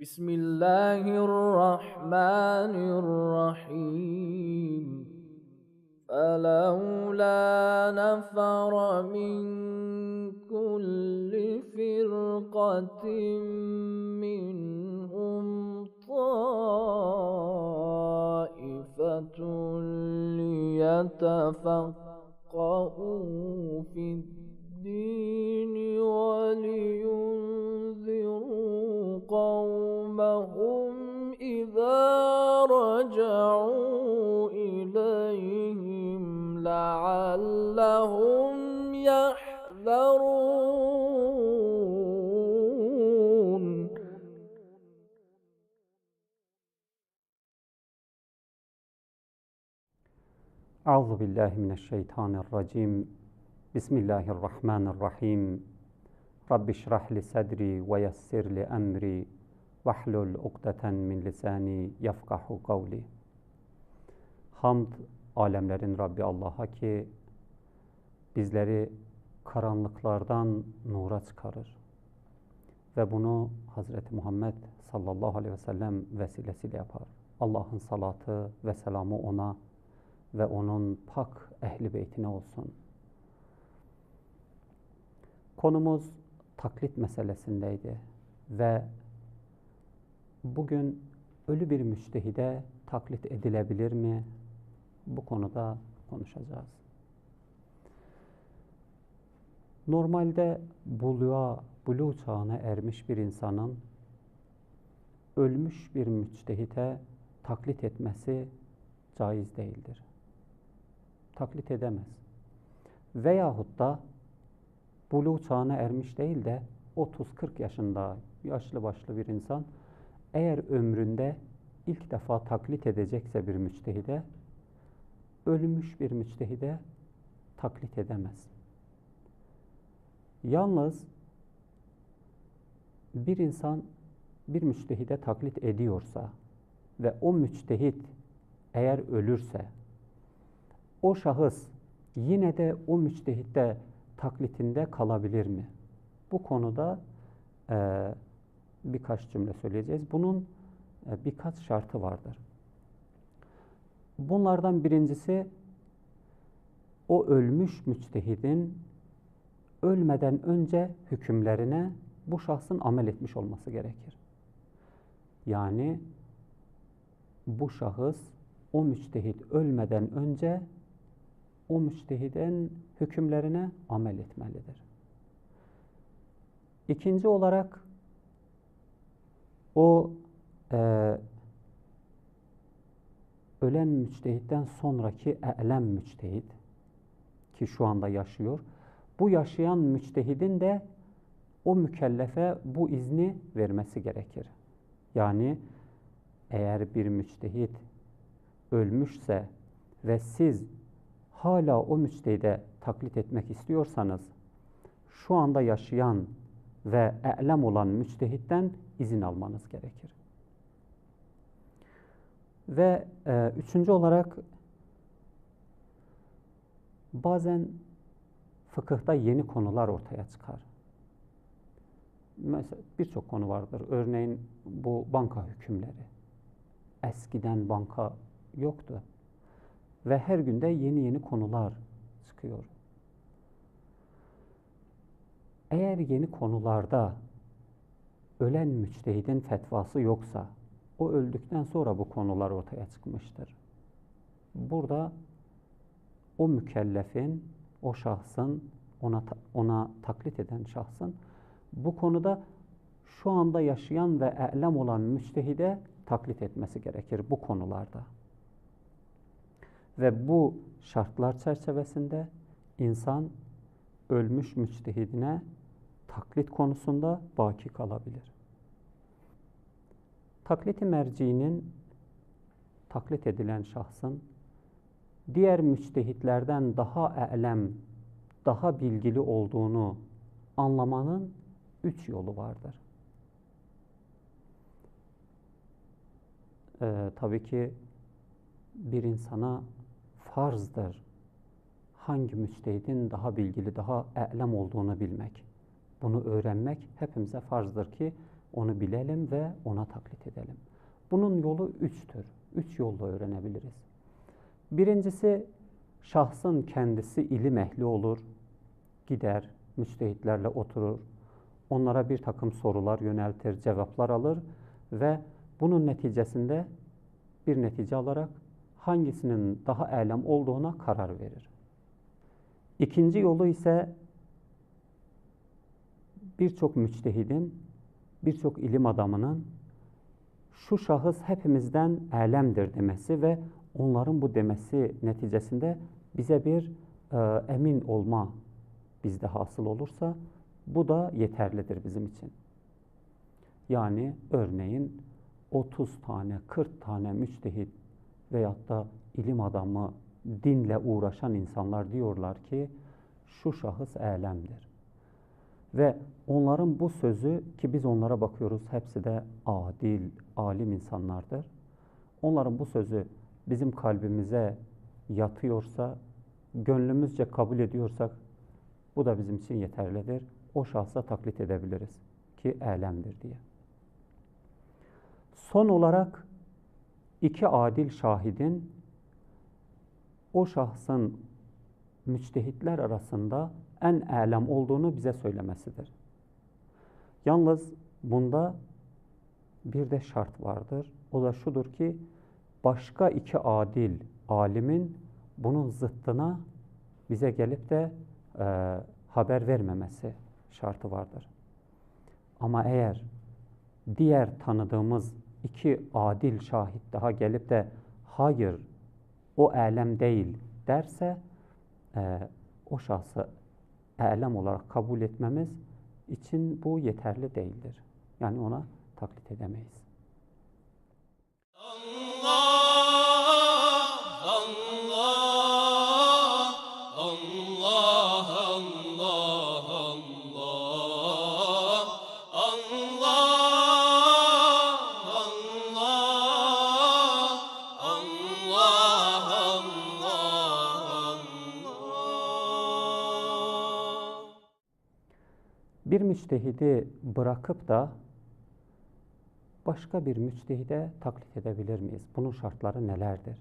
بسم الله الرحمن الرحيم. فلولا نفر من كل فرقة منهم طائفة ليتفقهوا في الدين ولينذروا قومهم إذا رجعوا إليهم لعلهم يحذرون. أعوذ بالله من الشيطان الرجيم. بسم الله الرحمن الرحيم. رب اشرح لي صدري ويسر لي أمري. vahlul ukdeten min lisani yafkahu kavli. Hamd alemlerin Rabbi Allah'a ki bizleri karanlıklardan nura çıkarır. Ve bunu Hazreti Muhammed sallallahu aleyhi ve sellem vesilesiyle yapar. Allah'ın salatı ve selamı ona ve onun pak ehli beytine olsun. Konumuz taklit meselesindeydi ve bugün ölü bir müçtehide taklit edilebilir mi? Bu konuda konuşacağız. Normalde buluğa, buluğ çağına ermiş bir insanın ölmüş bir müçtehite taklit etmesi caiz değildir taklit edemez. Veyahut da buluğ çağına ermiş değil de 30-40 yaşında yaşlı başlı bir insan eğer ömründe ilk defa taklit edecekse bir müçtehide ölmüş bir müçtehide taklit edemez. Yalnız bir insan bir müçtehide taklit ediyorsa ve o müçtehit eğer ölürse o şahıs yine de o müçtehitte taklitinde kalabilir mi? Bu konuda e, birkaç cümle söyleyeceğiz. Bunun e, birkaç şartı vardır. Bunlardan birincisi o ölmüş müçtehidin ölmeden önce hükümlerine bu şahsın amel etmiş olması gerekir. Yani bu şahıs o müçtehit ölmeden önce o müçtehiden hükümlerine amel etmelidir. İkinci olarak o e, ölen müçtehitten sonraki e'lem müçtehit ki şu anda yaşıyor. Bu yaşayan müçtehidin de o mükellefe bu izni vermesi gerekir. Yani eğer bir müçtehit ölmüşse ve siz hala o müçtehide taklit etmek istiyorsanız şu anda yaşayan ve e'lem olan müçtehitten izin almanız gerekir. Ve e, üçüncü olarak bazen fıkıhta yeni konular ortaya çıkar. Mesela birçok konu vardır. Örneğin bu banka hükümleri. Eskiden banka yoktu. Ve her günde yeni yeni konular çıkıyor. Eğer yeni konularda ölen müçtehidin fetvası yoksa, o öldükten sonra bu konular ortaya çıkmıştır. Burada o mükellefin, o şahsın, ona, ona taklit eden şahsın bu konuda şu anda yaşayan ve e'lem olan müçtehide taklit etmesi gerekir bu konularda. Ve bu şartlar çerçevesinde insan ölmüş müçtehidine taklit konusunda baki kalabilir. Takliti merciinin taklit edilen şahsın diğer müçtehitlerden daha e'lem, daha bilgili olduğunu anlamanın üç yolu vardır. Ee, tabii ki bir insana farzdır. Hangi müçtehidin daha bilgili, daha e'lem olduğunu bilmek. Bunu öğrenmek hepimize farzdır ki onu bilelim ve ona taklit edelim. Bunun yolu üçtür. Üç yolla öğrenebiliriz. Birincisi şahsın kendisi ilim ehli olur. Gider, müçtehitlerle oturur. Onlara bir takım sorular yöneltir, cevaplar alır ve bunun neticesinde bir netice alarak hangisinin daha elem olduğuna karar verir. İkinci yolu ise birçok müçtehidin, birçok ilim adamının şu şahıs hepimizden elemdir demesi ve onların bu demesi neticesinde bize bir e, emin olma bizde hasıl olursa bu da yeterlidir bizim için. Yani örneğin 30 tane, 40 tane müçtehit veyahut da ilim adamı, dinle uğraşan insanlar diyorlar ki şu şahıs elemdir. Ve onların bu sözü ki biz onlara bakıyoruz hepsi de adil, alim insanlardır. Onların bu sözü bizim kalbimize yatıyorsa, gönlümüzce kabul ediyorsak bu da bizim için yeterlidir. O şahsa taklit edebiliriz ki elemdir diye. Son olarak iki adil şahidin o şahsın müçtehitler arasında en elem olduğunu bize söylemesidir. Yalnız bunda bir de şart vardır. O da şudur ki başka iki adil alimin bunun zıttına bize gelip de e, haber vermemesi şartı vardır. Ama eğer diğer tanıdığımız iki adil şahit daha gelip de hayır o elem değil derse e, o şahsı elem olarak kabul etmemiz için bu yeterli değildir. Yani ona taklit edemeyiz. Müçtehidi bırakıp da başka bir müçtehide taklit edebilir miyiz? Bunun şartları nelerdir?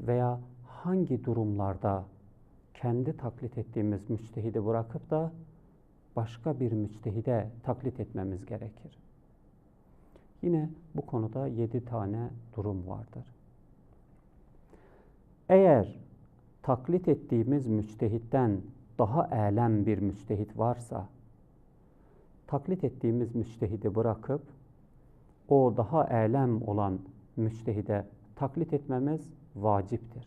Veya hangi durumlarda kendi taklit ettiğimiz müçtehidi bırakıp da başka bir müçtehide taklit etmemiz gerekir? Yine bu konuda yedi tane durum vardır. Eğer taklit ettiğimiz müçtehitten daha elem bir müçtehit varsa, taklit ettiğimiz müçtehidi bırakıp o daha elem olan müçtehide taklit etmemiz vaciptir.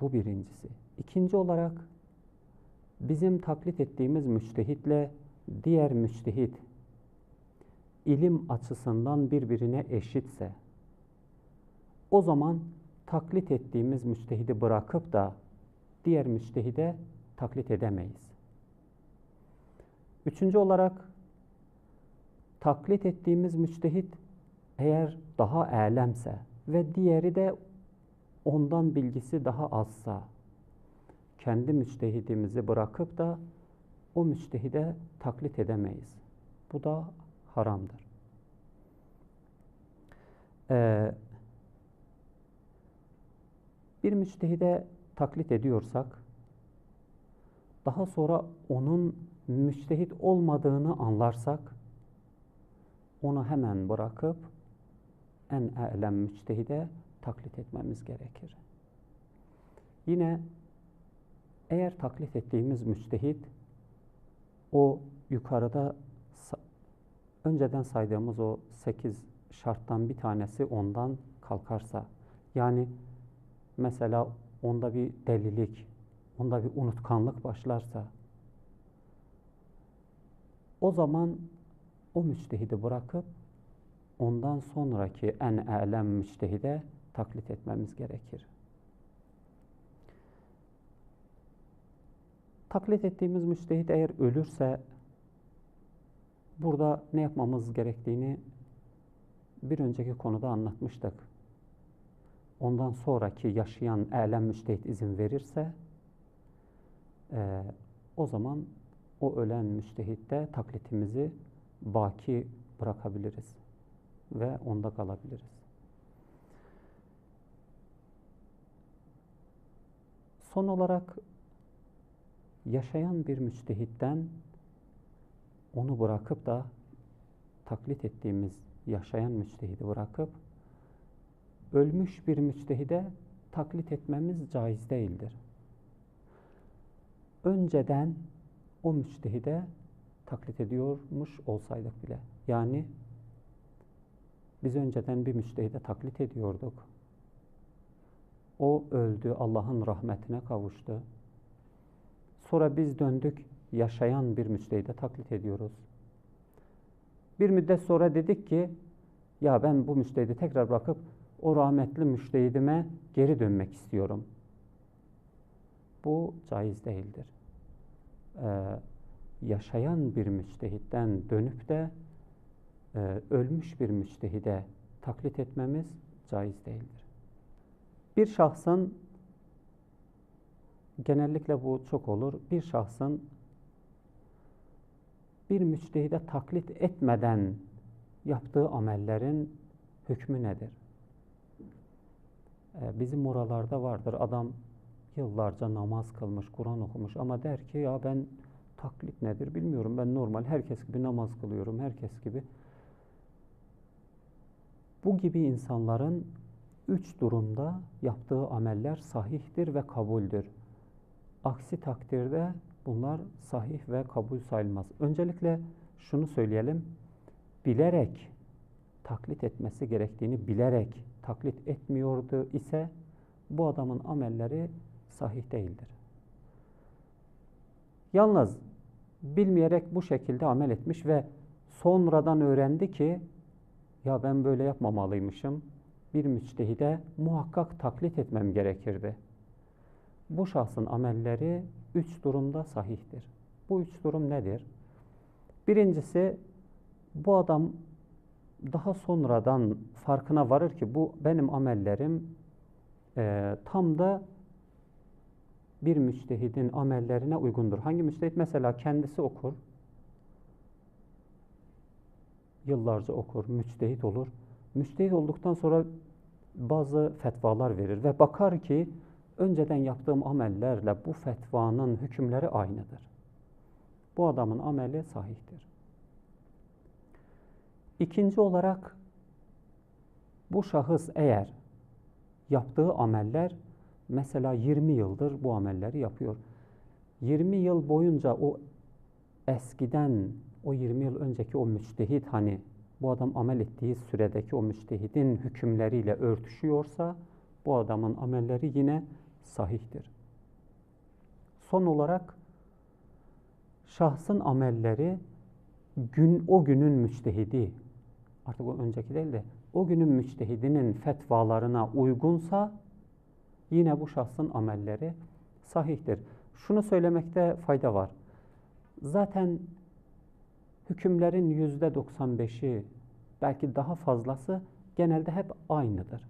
Bu birincisi. İkinci olarak bizim taklit ettiğimiz müçtehitle diğer müçtehit ilim açısından birbirine eşitse o zaman taklit ettiğimiz müçtehidi bırakıp da diğer müçtehide taklit edemeyiz. Üçüncü olarak taklit ettiğimiz müçtehit eğer daha elemse ve diğeri de ondan bilgisi daha azsa kendi müçtehidimizi bırakıp da o müçtehide taklit edemeyiz. Bu da haramdır. Ee, bir müçtehide taklit ediyorsak daha sonra onun müçtehit olmadığını anlarsak onu hemen bırakıp en elem müçtehide taklit etmemiz gerekir. Yine eğer taklit ettiğimiz müçtehit o yukarıda önceden saydığımız o sekiz şarttan bir tanesi ondan kalkarsa yani mesela onda bir delilik, onda bir unutkanlık başlarsa o zaman o müçtehidi bırakıp ondan sonraki en elem müçtehide taklit etmemiz gerekir. Taklit ettiğimiz müçtehit eğer ölürse burada ne yapmamız gerektiğini bir önceki konuda anlatmıştık. Ondan sonraki yaşayan elem müçtehit izin verirse e, o zaman o ölen müçtehitte taklitimizi baki bırakabiliriz ve onda kalabiliriz. Son olarak yaşayan bir müçtehitten onu bırakıp da taklit ettiğimiz yaşayan müçtehidi bırakıp ölmüş bir müçtehide taklit etmemiz caiz değildir. Önceden o müçtehide taklit ediyormuş olsaydık bile. Yani biz önceden bir müçtehide taklit ediyorduk. O öldü, Allah'ın rahmetine kavuştu. Sonra biz döndük, yaşayan bir müçtehide taklit ediyoruz. Bir müddet sonra dedik ki, ya ben bu müçtehidi tekrar bırakıp o rahmetli müştehidime geri dönmek istiyorum. Bu caiz değildir. Ee, yaşayan bir müçtehitten dönüp de e, ölmüş bir müçtehide taklit etmemiz caiz değildir. Bir şahsın genellikle bu çok olur. Bir şahsın bir müçtehide taklit etmeden yaptığı amellerin hükmü nedir? Ee, bizim oralarda vardır. Adam yıllarca namaz kılmış, Kur'an okumuş ama der ki ya ben taklit nedir bilmiyorum. Ben normal herkes gibi namaz kılıyorum, herkes gibi. Bu gibi insanların üç durumda yaptığı ameller sahihtir ve kabuldür. Aksi takdirde bunlar sahih ve kabul sayılmaz. Öncelikle şunu söyleyelim. Bilerek taklit etmesi gerektiğini bilerek taklit etmiyordu ise bu adamın amelleri sahih değildir. Yalnız bilmeyerek bu şekilde amel etmiş ve sonradan öğrendi ki ya ben böyle yapmamalıymışım. Bir müçtehide muhakkak taklit etmem gerekirdi. Bu şahsın amelleri üç durumda sahihtir. Bu üç durum nedir? Birincisi bu adam daha sonradan farkına varır ki bu benim amellerim e, tam da bir müçtehidin amellerine uygundur. Hangi müçtehit? Mesela kendisi okur, yıllarca okur, müçtehit olur. Müçtehit olduktan sonra bazı fetvalar verir ve bakar ki önceden yaptığım amellerle bu fetvanın hükümleri aynıdır. Bu adamın ameli sahihtir. İkinci olarak bu şahıs eğer yaptığı ameller mesela 20 yıldır bu amelleri yapıyor. 20 yıl boyunca o eskiden o 20 yıl önceki o müçtehit hani bu adam amel ettiği süredeki o müçtehidin hükümleriyle örtüşüyorsa bu adamın amelleri yine sahihtir. Son olarak şahsın amelleri gün o günün müçtehidi artık o önceki değil de o günün müçtehidinin fetvalarına uygunsa yine bu şahsın amelleri sahihtir. Şunu söylemekte fayda var. Zaten hükümlerin yüzde 95'i belki daha fazlası genelde hep aynıdır.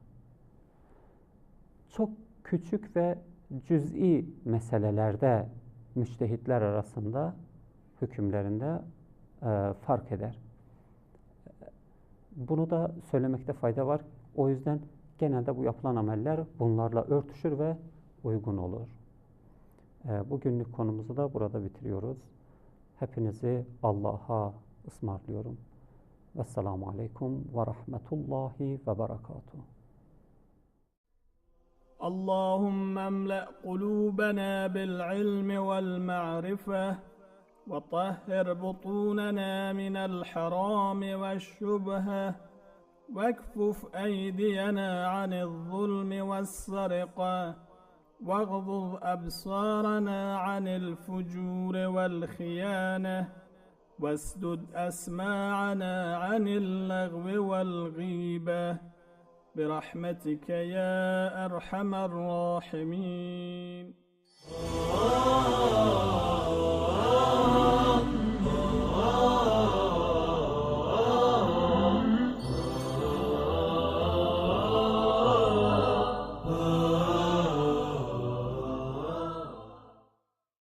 Çok küçük ve cüz'i meselelerde müçtehitler arasında hükümlerinde e, fark eder. Bunu da söylemekte fayda var. O yüzden genelde bu yapılan ameller bunlarla örtüşür ve uygun olur. E, bugünlük konumuzu da burada bitiriyoruz. Hepinizi Allah'a ısmarlıyorum. Vesselamu Aleyküm ve Rahmetullahi ve Berekatuhu. اللهم املأ قلوبنا بالعلم والمعرفة وطهر بطوننا من الحرام والشبهة واكفف أيدينا عن الظلم والسرقة واغضض أبصارنا عن الفجور والخيانة واسدد أسماعنا عن اللغو والغيبة برحمتك يا أرحم الراحمين.